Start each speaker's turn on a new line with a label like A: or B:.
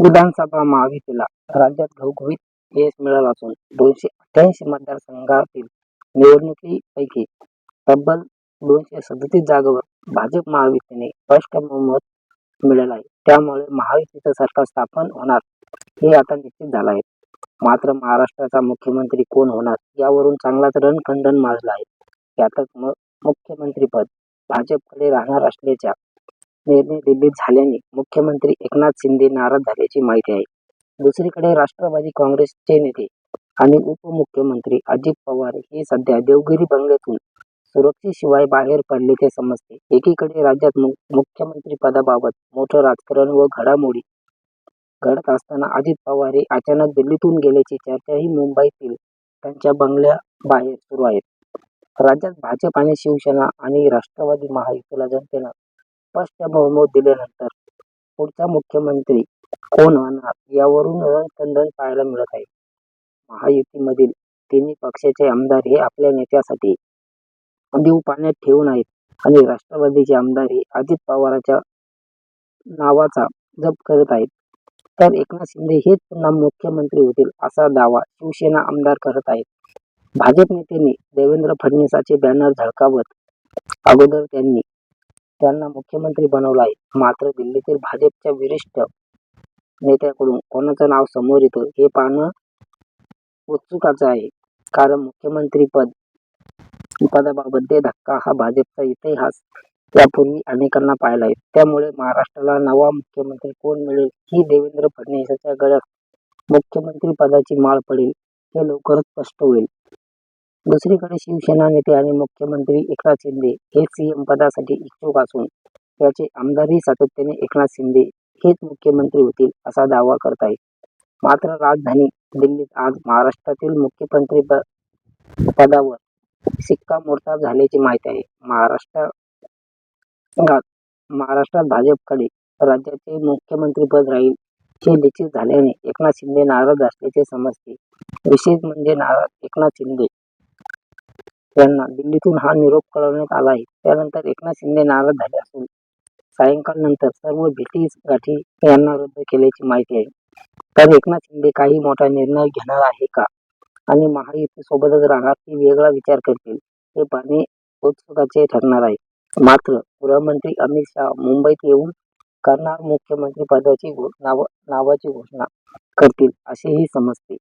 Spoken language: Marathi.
A: विधानसभा महायुतीला राज्यात घवघवीत यश मिळालं असून दोनशे अठ्ठ्याऐंशी मतदारसंघातील निवडणुकीपैकी तब्बल दोनशे सदतीस जागेवर भाजप महायुतीने स्पष्ट बहुमत मिळालं आहे. त्यामुळे महायुतीचं सरकार स्थापन होणार हे आता निश्चित झालं आहे. मात्र महाराष्ट्राचा मुख्यमंत्री कोण होणार यावरून चांगलाच रणखंडन माजलं आहे. यातच मुख्यमंत्रीपद भाजपकडे राहणार असल्याच्या निर्णय दिल्लीत झाल्याने मुख्यमंत्री एकनाथ शिंदे नाराज झाल्याची माहिती आहे. दुसरीकडे राष्ट्रवादी काँग्रेसचे नेते आणि उपमुख्यमंत्री अजित पवार हे सध्या देवगिरी बंगल्यातून सुरक्षेशिवाय बाहेर पडले ते समजते. एकीकडे राज्यात मुख्यमंत्री पदाबाबत मोठं राजकारण व घडामोडी घडत असताना अजित पवार हे अचानक दिल्लीतून गेल्याची चर्चाही मुंबईतील त्यांच्या बंगल्याबाहेर सुरू आहेत राज्यात भाजप आणि शिवसेना आणि राष्ट्रवादी महायुतीला जनतेनं स्पष्ट बहुमत दिल्यानंतर पुढचा मुख्यमंत्री कोण होणार यावरून रणकंदन पाहायला मिळत आहे. महायुतीमधील तिन्ही पक्षाचे आमदार हे आपल्या नेत्यासाठी जीव पाण्यात ठेवून आहेत आणि राष्ट्रवादीचे आमदार हे अजित पवारांच्या नावाचा जप करत आहेत. तर एकनाथ शिंदे हेच पुन्हा मुख्यमंत्री होतील असा दावा शिवसेना आमदार करत आहेत. भाजप नेत्यांनी देवेंद्र फडणवीसांचे बॅनर झळकावत अगोदर त्यांनी त्यांना मुख्यमंत्री बनवलं आहे. मात्र दिल्लीतील भाजपच्या वरिष्ठ नेत्याकडून कोणाचं नाव समोर येतं हे पाहणं उत्सुकाचं आहे. कारण मुख्यमंत्रीपदाबाबतचा धक्का हा भाजपचा इतिहास यापूर्वी अनेकांना पाहिला आहे. त्यामुळे महाराष्ट्राला नवा मुख्यमंत्री कोण मिळेल ही देवेंद्र फडणवीसांच्या गळ्यात मुख्यमंत्रीपदाची माळ पडेल हे लवकरच स्पष्ट होईल. दुसरीकडे शिवसेना नेते आणि मुख्यमंत्री एकनाथ शिंदे हे सीएम पदासाठी इच्छुक असून त्याचे आमदारही सातत्याने एकनाथ शिंदे हेच मुख्यमंत्री होतील असा दावा करत आहेत. मात्र राजधानी दिल्लीत आज महाराष्ट्रातील मुख्यमंत्री पदावर शिक्कामोर्तब झाल्याची माहिती आहे. महाराष्ट्रात महाराष्ट्रात भाजपकडे राज्याचे मुख्यमंत्रीपद राहील हे निश्चित झाल्याने एकनाथ शिंदे नाराज असल्याचे समजते. विशेष म्हणजे नाराज एकनाथ शिंदे यांना दिल्लीतून हा निरोप कळवण्यात आला आहे. त्यानंतर एकनाथ शिंदे नाराज झाले असून सायंकाळनंतर सर्व भेटीगाठी यांना रद्द केल्याची माहिती आहे. तर एकनाथ शिंदे काही मोठा निर्णय घेणार आहे का आणि महायुतीसोबतच राहणार की वेगळा विचार करतील हे पाहणे उत्सुकाचे ठरणार आहे. मात्र गृहमंत्री अमित शहा मुंबईत येऊन करणार मुख्यमंत्री पदाची नावाची घोषणा करतील असेही समजते.